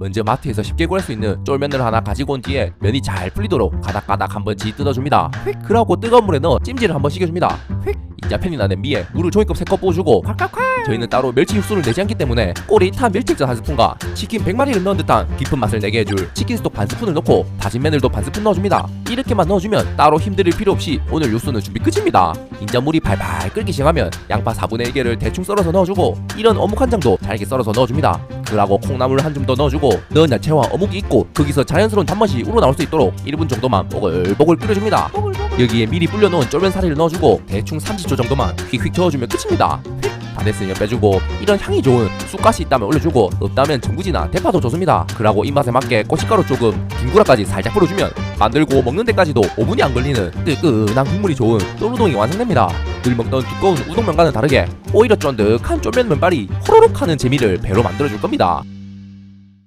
먼저 마트에서 쉽게 구할 수 있는 쫄면을 하나 가지고 온 뒤에 면이 잘 풀리도록 가닥가닥 한번 지 뜯어줍니다. 휙 그러고 뜨거운 물에 넣어 찜질을 한번 식혀줍니다. 휙 이자 팬이 나는 미에 물을 종이컵 3컵 부어주고 저희는 따로 멸치 육수를 내지 않기 때문에 꼬릿한 멸치전 한 스푼과 치킨 100마리를 넣은 듯한 깊은 맛을 내게 해줄 치킨 스톡 반 스푼을 넣고 다진 마늘도 반 스푼 넣어줍니다. 이렇게만 넣어주면 따로 힘들일 필요 없이 오늘 육수는 준비 끝입니다. 인자 물이 발발 끓기 시작하면 양파 4분의 1개를 대충 썰어서 넣어주고 이런 어묵 한 장도 잘게 썰어서 넣어줍니다. 그러고 콩나물 한 줌 더 넣어주고 넣은 야채와 어묵이 있고 거기서 자연스러운 단맛이 우러나올 수 있도록 1분 정도만 보글보글 끓여줍니다. 여기에 미리 불려놓은 쫄면 사리를 넣어주고 대충 30초 정도만 휙휙 저어주면 끝입니다. 다 됐으면 빼주고 이런 향이 좋은 쑥가시 있다면 올려주고 없다면 전구지나 대파도 좋습니다. 그러고 입맛에 맞게 고춧가루 조금 김구라까지 살짝 뿌려주면 만들고 먹는 데까지도 5분이 안 걸리는 뜨끈한 국물이 좋은 쫄우동이 완성됩니다. 늘 먹던 두꺼운 우동면과는 다르게 오히려 쫀득한 쫄면 면발이 호로록 하는 재미를 배로 만들어줄 겁니다.